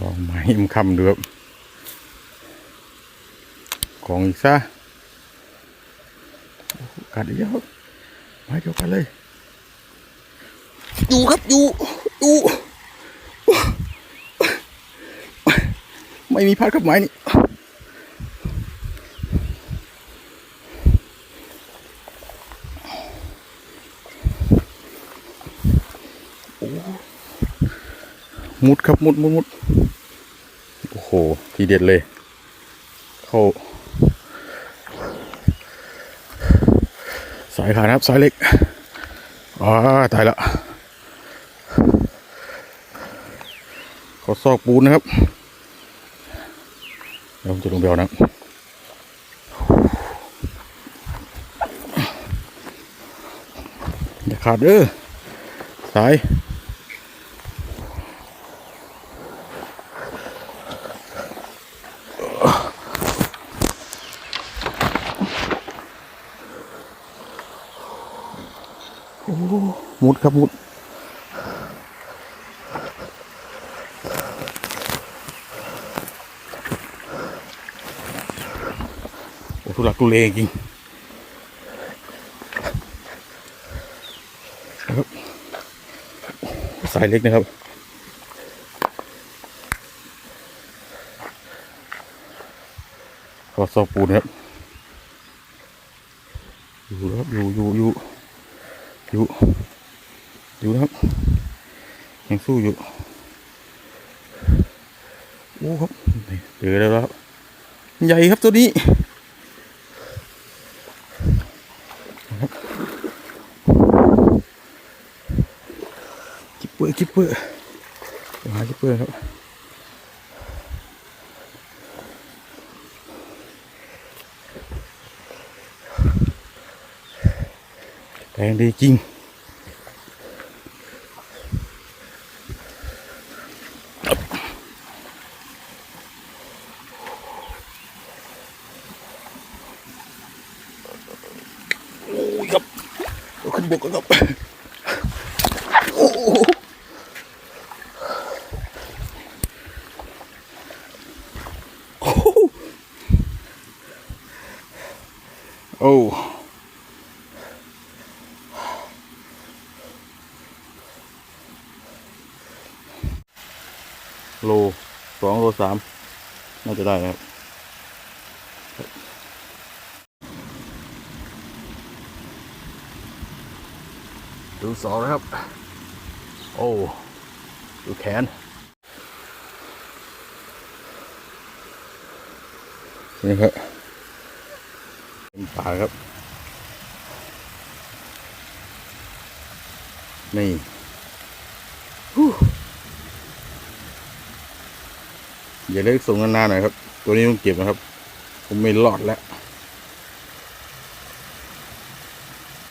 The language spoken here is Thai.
ลองไม้มนคำดูครับของอีกซะกัดอีกแล้วครับไม้เดียวกันเลย อยู่ครับอยู่อยู่ไม่มีพัดกับไม้นี่โอ้ มุดครับมุดมุดมุดโอ้โห ทีเด็ดเลย เข้า สายขาดนะครับ สายเล็กอ่าตายละเขอซอกปูนนะครับเดี๋ยวผมจะลงเอานะอย่าขาดเด้อสาย โอ้มุดครับมุดโอ้ทุลักทุเลจริงครับสายเล็กนะครับขอซอกปูนครับอยู่แล้วครับอยู่อยู่อยู่ อยู่ อยู่นะครับ ยังสู้อยู่โอ้ครับเจอแล้วครับ ใหญ่ครับตัวนี้จิบเปื้อจิบเปื้อหาจิบเปื้อครับ แรงดีจริงโอ้ยครับเอาขึ้นบกกันครับ โลสองโลสามน่าจะได้นะครับดูสองนะครับ โอ้ดูแขนนี่ครับเต็มปาครับ นี่ อย่าเลิกส่งนานๆหน่อยครับ ตัวนี้ต้องเก็บนะครับ ผมไม่รอดแล้ว